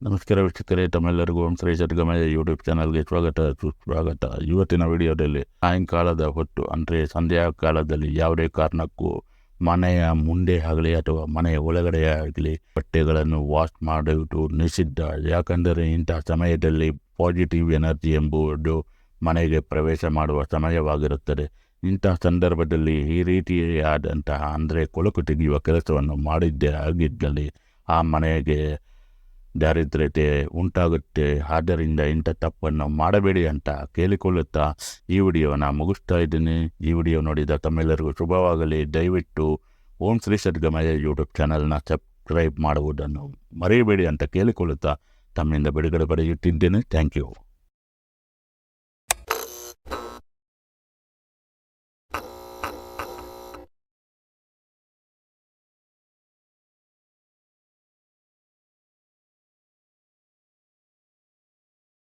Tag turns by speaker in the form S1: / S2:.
S1: ನಮಸ್ಕಾರ ವೀಕ್ಷಕರೇ, ತಮ್ಮೆಲ್ಲರಿಗೂ ಓಂ ಶ್ರೀ ಸದ್ಗಮಯ ಯೂಟ್ಯೂಬ್ ಚಾನಲ್ಗೆ ಸ್ವಾಗತ, ಸುಸ್ವಾಗತ. ಇವತ್ತಿನ ವಿಡಿಯೋದಲ್ಲಿ ಸಾಯಂಕಾಲದ ಹೊತ್ತು, ಅಂದರೆ ಸಂಧ್ಯಾ ಕಾಲದಲ್ಲಿ ಯಾವುದೇ ಕಾರಣಕ್ಕೂ ಮನೆಯ ಮುಂದೆ ಆಗಲಿ ಅಥವಾ ಮನೆಯ ಒಳಗಡೆ ಆಗಲಿ ಬಟ್ಟೆಗಳನ್ನು ವಾಶ್ ಮಾಡುವುದು ನಿಷಿದ್ಧ. ಯಾಕಂದರೆ ಇಂತಹ ಸಮಯದಲ್ಲಿ ಪಾಸಿಟಿವ್ ಎನರ್ಜಿ ಎಂಬುದು ಮನೆಗೆ ಪ್ರವೇಶ ಮಾಡುವ ಸಮಯವಾಗಿರುತ್ತದೆ. ಇಂತಹ ಸಂದರ್ಭದಲ್ಲಿ ಈ ರೀತಿಯಾದಂತಹ, ಅಂದರೆ ಕೊಳಕು ತೆಗೆಯುವ ಕೆಲಸವನ್ನು ಮಾಡಿದ್ದೇ ಆಗಿದ್ದಲ್ಲಿ ಆ ಮನೆಗೆ ದಾರಿದ್ರ್ಯತೆ ಉಂಟಾಗುತ್ತೆ. ಆದ್ದರಿಂದ ಇಂಥ ತಪ್ಪನ್ನು ಮಾಡಬೇಡಿ ಅಂತ ಕೇಳಿಕೊಳ್ಳುತ್ತಾ ಈ ವಿಡಿಯೋನ ಮುಗಿಸ್ತಾ ಇದ್ದೀನಿ. ಈ ವಿಡಿಯೋ ನೋಡಿದ ತಮ್ಮೆಲ್ಲರಿಗೂ ಶುಭವಾಗಲಿ. ದಯವಿಟ್ಟು ಓಂ ಶ್ರೀ ಸದ್ಗಮಯ ಯೂಟ್ಯೂಬ್ ಚಾನಲ್ನ ಸಬ್ಸ್ಕ್ರೈಬ್ ಮಾಡುವುದನ್ನು ಮರೆಯಬೇಡಿ ಅಂತ ಕೇಳಿಕೊಳ್ಳುತ್ತಾ ತಮ್ಮಿಂದ ಬಿಡುಗಡೆ ಪಡೆಯುತ್ತಿದ್ದೇನೆ. Thank you.